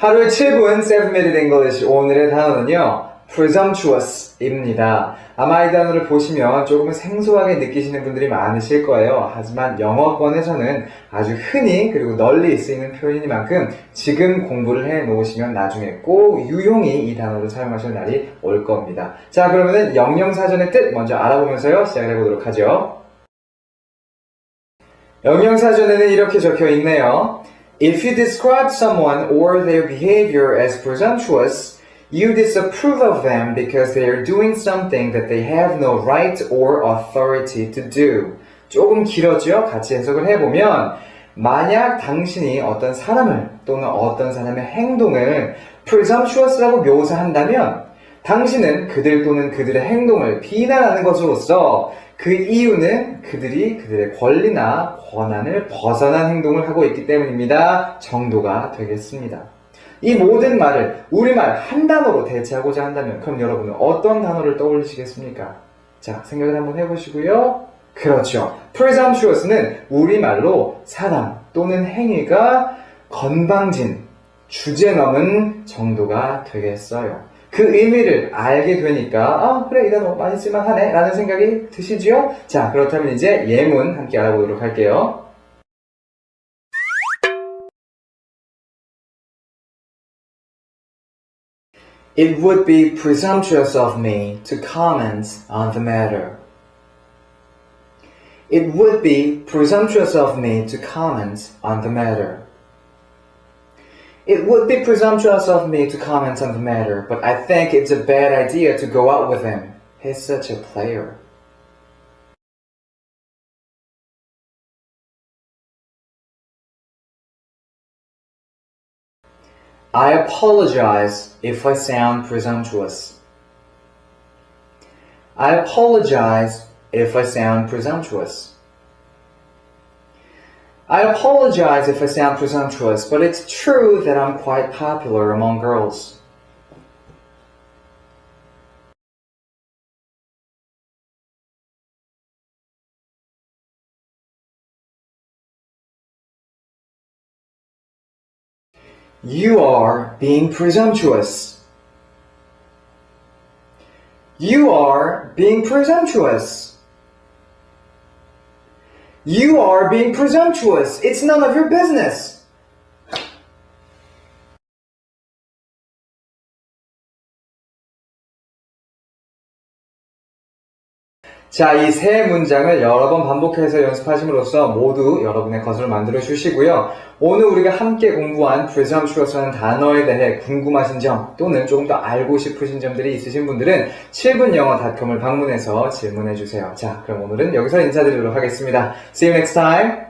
하루에 7분 7minute English 오늘의 단어는요. presumptuous입니다. 아마 이 단어를 보시면 조금은 생소하게 느끼시는 분들이 많으실 거예요. 하지만 영어권에서는 아주 흔히 그리고 널리 쓰이는 표현이니만큼 지금 공부를 해 놓으시면 나중에 꼭 유용히 이 단어를 사용하실 날이 올 겁니다. 자, 그러면은 영영사전의 뜻 먼저 알아보면서요. 시작을 해보도록 하죠. 영영사전에는 이렇게 적혀 있네요. If you describe someone or their behavior as presumptuous, you disapprove of them because they are doing something that they have no right or authority to do. 조금 길었죠? 같이 해석을 해보면, 만약 당신이 어떤 사람을 또는 어떤 사람의 행동을 presumptuous라고 묘사한다면, 당신은 그들 또는 그들의 행동을 비난하는 것으로서 그 이유는 그들이 그들의 권리나 권한을 벗어난 행동을 하고 있기 때문입니다. 정도가 되겠습니다. 이 모든 말을 우리말 한 단어로 대체하고자 한다면 그럼 여러분은 어떤 단어를 떠올리시겠습니까? 자, 생각을 한번 해보시고요. 그렇죠. presumptuous는 우리말로 사람 또는 행위가 건방진, 주제 넘은 정도가 되겠어요. 그 의미를 알게 되니까 아 그래 이 단어 많이 쓸만하네 라는 생각이 드시죠? 자 그렇다면 이제 예문 함께 알아보도록 할게요. It would be presumptuous of me to comment on the matter. It would be presumptuous of me to comment on the matter. It would be presumptuous of me to comment on the matter, but I think it's a bad idea to go out with him. He's such a player. I apologize if I sound presumptuous. I apologize if I sound presumptuous. I apologize if I sound presumptuous, but it's true that I'm quite popular among girls. You are being presumptuous. You are being presumptuous. You are being presumptuous. It's none of your business. 자, 이 세 문장을 여러 번 반복해서 연습하심으로써 모두 여러분의 것으로 만들어 주시고요. 오늘 우리가 함께 공부한 presumptuous라는 단어에 대해 궁금하신 점 또는 조금 더 알고 싶으신 점들이 있으신 분들은 7분 영어닷컴을 방문해서 질문해 주세요. 자, 그럼 오늘은 여기서 인사드리도록 하겠습니다. See you next time.